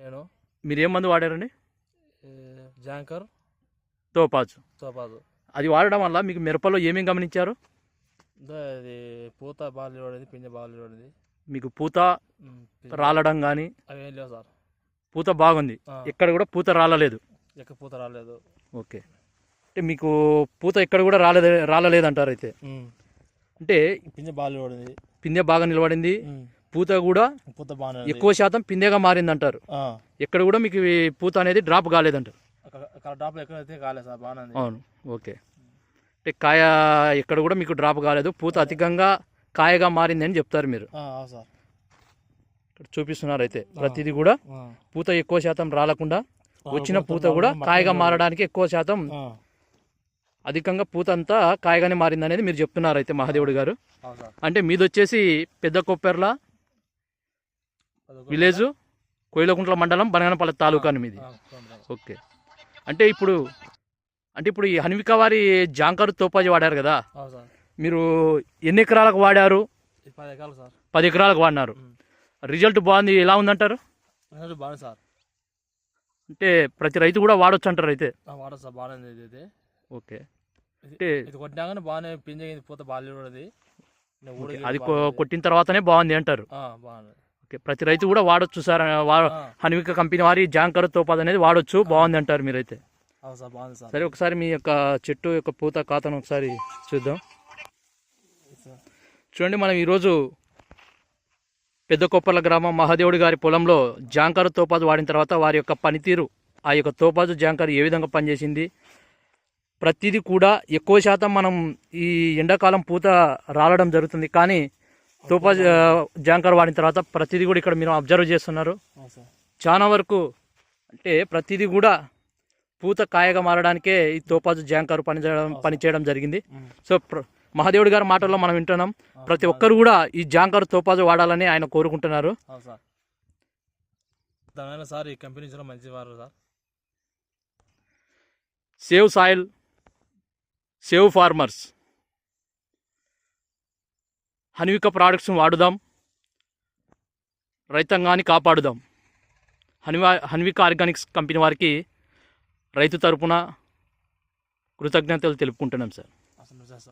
నేను. మీరు ఏం మందు వాడారండి? జాంకర్ తోపాజు. తోపాదు అది వాడడం వల్ల మీకు మిరపలో ఏమేమి గమనించారు? ఇది పూత బాగా పడింది పింజ బాగా పడింది మీకు పూత పింజ- రాలడం కానీ అవి లేవు సార్. పూత బాగుంది. ఎక్కడ కూడా పూత రాలలేదు. ఎక్క పూత రాలేదు. ఓకే. అంటే మీకు పూత ఎక్కడ కూడా రాలేదు రాలలేదంటారు అయితే. ఉమ్, అంటే పింజ బాగా పడింది పిందె బాగా నిలబడింది. పూత కూడా పూత. ఎక్కువ శాతం పిందెగా మారిందంటారు. ఆ, ఎక్కడ కూడా మీకు పూత అనేది డ్రాప్ కాలేదంటారు. డ్రాప్ ఎక్కడైతే కాలేదు సార్ బాగానే అవును ఓకే. అంటే కాయ ఎక్కడ కూడా మీకు డ్రాప్ కాలేదు. పూత అధికంగా కాయగా మారింది అని చెప్తారు మీరు. సార్. ఇక్కడ చూపిస్తున్నారు అయితే ప్రతిదీ కూడా. పూత ఎక్కువ శాతం రాలకుండా వచ్చిన పూత కూడా కాయగా మారడానికి ఎక్కువ శాతం అధికంగా పూత అంతా కాయగానే మారింది అనేది మీరు చెప్తున్నారు అయితే మహాదేవుడు గారు. అంటే మీది వచ్చేసి పెద్ద కొప్పెర్ల విలేజ్ కోయిలకుంట్ల మండలం బనగనపల్లి తాలూకా అని మీది. ఓకే. అంటే ఇప్పుడు అంటే ఇప్పుడు ఈ హన్విక వారి జాంకరు తోపాజీ వాడారు కదా? మీరు ఎన్ని ఎకరాలకు వాడారు? పది ఎకరాలు సార్. పది ఎకరాలకు వాడినారు. రిజల్ట్ బాగుంది ఎలా ఉందంటారు? అంటే ప్రతి రైతు కూడా వాడొచ్చు అంటారు అయితే? బాగానే ఓకే. ఇది- అంటే బాగానే పింజ పూత. ఊడికి అది. కొట్టిన తర్వాతనే బాగుంది అంటారు. బాగుంది ఓకే ప్రతి రైతు కూడా వాడొచ్చు సార్. హన్విక కంపెనీ వారి జాంకర్ తోపాజ్ అనేది వాడొచ్చు. బాగుంది అంటారు మీరైతే. సార్ ఒకసారి మీ యొక్క చెట్టు యొక్క పూత ఖాతాను ఒకసారి చూద్దాం. చూడండి మనం ఈరోజు పెద్ద కొప్పర్ల గ్రామం మహాదేవుడి గారి పొలంలో జాంకర్ తోపాజు వాడిన తర్వాత వారి యొక్క పనితీరు ఆ యొక్క తోపాజు జాంకర్ ఏ విధంగా పనిచేసింది? ప్రతిదీ కూడా ఎక్కువ శాతం మనం ఈ ఎండాకాలం పూత రాలడం జరుగుతుంది. కానీ తోపాజు ఆ, జాంకర్ వాడిన తర్వాత ప్రతిదీ కూడా ఇక్కడ మీరు అబ్జర్వ్ చేస్తున్నారు. చాలా వరకు అంటే ప్రతిదీ కూడా పూత కాయగా మారడానికే ఈ తోపాజు జాంకారు పని చేయడం పని చేయడం జరిగింది. సో మహాదేవుడి గారి మాటల్లో మనం వింటున్నాం. ప్రతి ఒక్కరు కూడా ఈ జాంకారు తోపాజు వాడాలని ఆయన కోరుకుంటున్నారు. ఈ కంపెనీ మంచి వారు sir. Save soil save farmers. Hanvika products వాడుదాం. రైతాంగాన్ని కాపాడుదాం. హన్వా హన్విక ఆర్గానిక్స్ కంపెనీ వారికి రైతు తరపున కృతజ్ఞతలు తెలుపుకుంటున్నాం సార్.